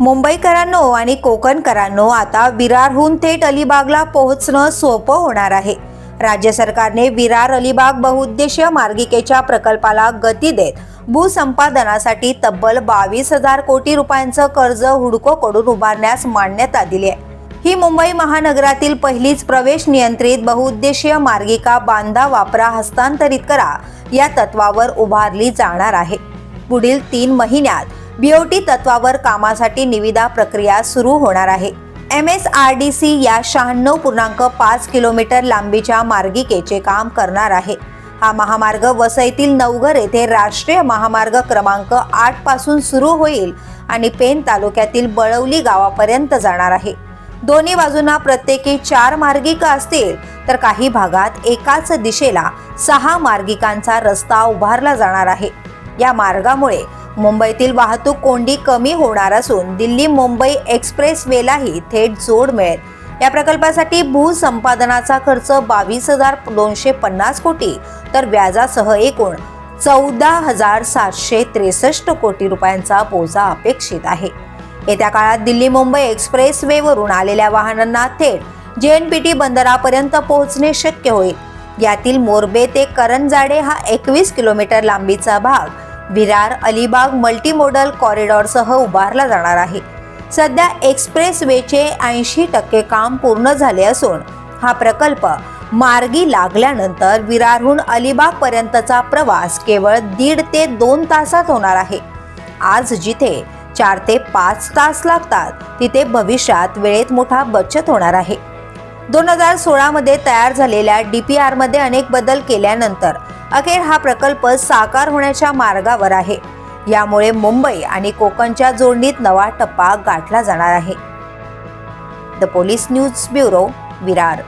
मुंबईकरांनो आणि कोकणकरांनो आता विरारहून थेट अलिबागला पोहोचणं सोपं होणार आहे. राज्य सरकारने विरार अलिबाग बहुउद्देशीय मार्गिकेच्या प्रकल्पाला गती देत भूसंपादनासाठी तब्बल बावीस हजार कोटी रुपयांचं कर्ज हुडकोकडून उभारण्यास मान्यता दिली आहे. ही मुंबई महानगरातील पहिलीच प्रवेश नियंत्रित बहुउद्देशीय मार्गिका बांधा वापरा हस्तांतरित करा या तत्वावर उभारली जाणार आहे. पुढील तीन महिन्यात बीओटी तत्वावर कामासाठी निविदा प्रक्रिया सुरू होणार आहे. M S R D C या शहाण्णव पूर्णांक पाच किलोमीटर लांबीच्या मार्गिकेचे काम करणार आहे. हा महामार्ग वसईतील नवघर येथे राष्ट्रीय महामार्ग क्रमांक आठपासून सुरू होईल आणि पेन तालुक्यातील बळवली गावापर्यंत जाणार आहे. दोन्ही बाजूंना प्रत्येकी चार मार्गिका असतील तर काही भागात एकाच दिशेला सहा मार्गिकांचा रस्ता उभारला जाणार आहे. या मार्गामुळे मुंबईतील वाहतूक कोंडी कमी होणार असून दिल्ली मुंबई एक्सप्रेस वेलाही थेट जोड मिळेल. या प्रकल्पासाठी भूसंपादनाचा खर्च बावीस हजार दोनशे पन्नास कोटी तर व्याजासह एकूण चौदा हजार सातशे त्रेसष्ट कोटी रुपयांचा बोजा अपेक्षित आहे. येत्या काळात दिल्ली मुंबई एक्सप्रेस वेवरून आलेल्या वाहनांना थेट जे एन पी टी बंदरापर्यंत पोहोचणे शक्य होईल. यातील मोरबे ते करंजाडे हा एकवीस किलोमीटर लांबीचा भाग विरार अलिबाग मल्टीमोडल कॉरिडॉरसह उभारला जाणार आहे. सध्या एक्सप्रेस वेचे ऐंशी टक्के काम पूर्ण झाले असून हा प्रकल्प मार्गी लागल्यानंतर विरारहून अलिबाग पर्यंतचा प्रवास केवळ दीड ते दोन तासात होणार आहे. आज जिथे चार ते पाच तास लागतात तिथे भविष्यात वेळेत मोठा बचत होणार आहे. दोन हजार सोळामध्ये तयार झालेल्या डी पी आरमध्ये अनेक बदल केल्यानंतर अखेर हा प्रकल्प साकार होण्याच्या मार्गावर आहे. यामुळे मुंबई आणि कोकणच्या जोडणीत नवा टप्पा गाठला जाणार आहे. The police news bureau Virar.